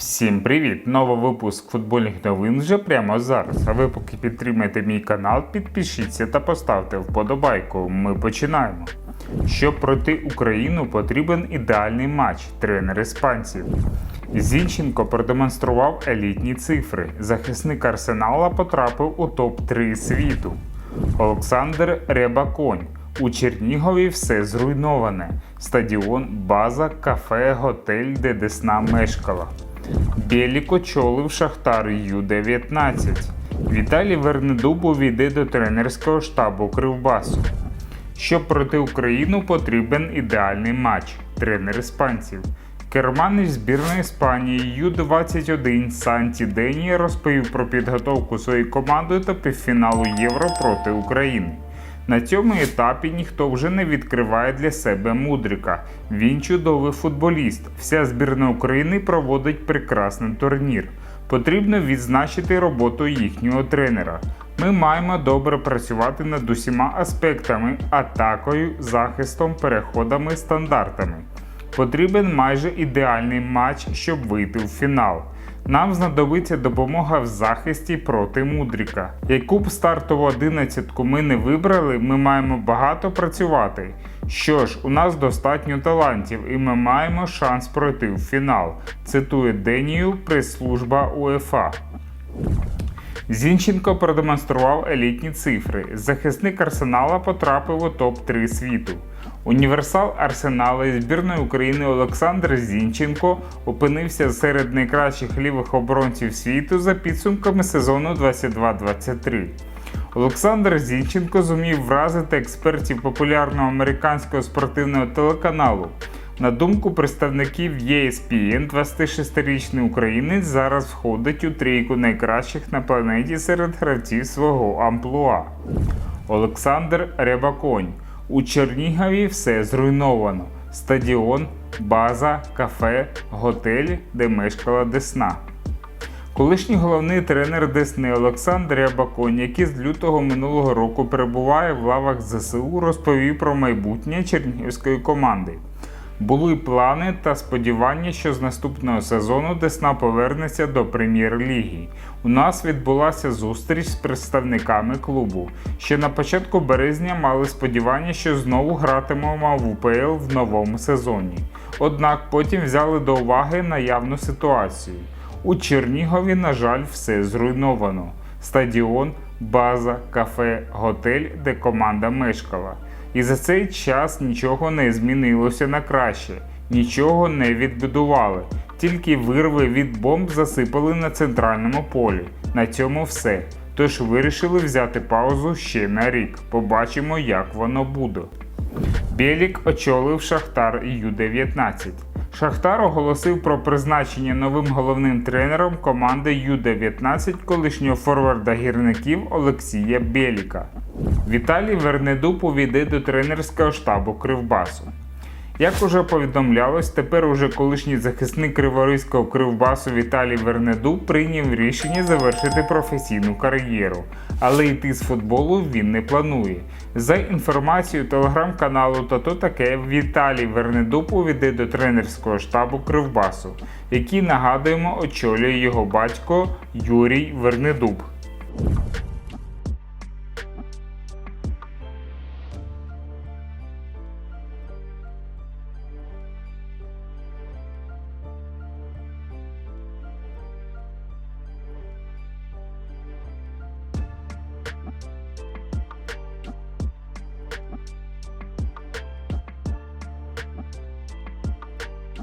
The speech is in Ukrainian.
Всім привіт! Новий випуск футбольних новин вже прямо зараз. А ви поки підтримаєте мій канал, підпишіться та поставте вподобайку. Ми починаємо. Щоб пройти Україну, потрібен ідеальний матч тренер іспанців. Зінченко продемонстрував елітні цифри. Захисник Арсенала потрапив у топ-3 світу. Олександр Ребаконь. У Чернігові все зруйноване. Стадіон, база, кафе, готель, де Десна мешкала. Білік очолив Шахтар Ю-19. Віталій Вернедуб увійде до тренерського штабу Кривбасу. Щоб пройти Україну, потрібен ідеальний матч. Тренер іспанців. Керманич збірної Іспанії Ю-21 Санті Дені розповів про підготовку своєї команди та півфіналу Євро проти України. На цьому етапі ніхто вже не відкриває для себе мудрика. Він чудовий футболіст. Вся збірна України проводить прекрасний турнір. Потрібно відзначити роботу їхнього тренера. Ми маємо добре працювати над усіма аспектами, атакою, захистом, переходами, стандартами. Потрібен майже ідеальний матч, щоб вийти в фінал. Нам знадобиться допомога в захисті проти Мудріка. Яку б стартову одинадцятку ми не вибрали, ми маємо багато працювати. Що ж, у нас достатньо талантів, і ми маємо шанс пройти в фінал. Цитує Денію прес-служба УЕФА. Зінченко продемонстрував елітні цифри. Захисник Арсенала потрапив у топ-3 світу. Універсал Арсенала і збірної України Олександр Зінченко опинився серед найкращих лівих оборонців світу за підсумками сезону 22-23. Олександр Зінченко зумів вразити експертів популярного американського спортивного телеканалу. На думку представників ESPN, 26-річний українець зараз входить у трійку найкращих на планеті серед гравців свого амплуа. Олександр Рябаконь. У Чернігові все зруйновано: стадіон, база, кафе, готель, де мешкала Десна. Колишній головний тренер Десни Олександр Рябаконь, який з лютого минулого року перебуває в лавах ЗСУ, розповів про майбутнє чернігівської команди. Були плани та сподівання, що з наступного сезону Десна повернеться до прем'єр-ліги. У нас відбулася зустріч з представниками клубу. Ще на початку березня мали сподівання, що знову гратимемо в УПЛ в новому сезоні. Однак потім взяли до уваги наявну ситуацію. У Чернігові, на жаль, все зруйновано: стадіон, база, кафе, готель, де команда мешкала. І за цей час нічого не змінилося на краще, нічого не відбудували, тільки вирви від бомб засипали на центральному полі. На цьому все. Тож вирішили взяти паузу ще на рік. Побачимо, як воно буде. Білік очолив Шахтар Ю-19. Шахтар оголосив про призначення новим головним тренером команди Ю-19 колишнього форварда гірників Олексія Біліка. Віталій Вернедуб увійде до тренерського штабу Кривбасу. Як уже повідомлялось, тепер уже колишній захисник Криворізького Кривбасу Віталій Вернедуб прийняв рішення завершити професійну кар'єру, але йти з футболу він не планує. За інформацією телеграм-каналу Тото таке Віталій Вернедуб увійде до тренерського штабу Кривбасу, який нагадуємо очолює його батько Юрій Вернедуб.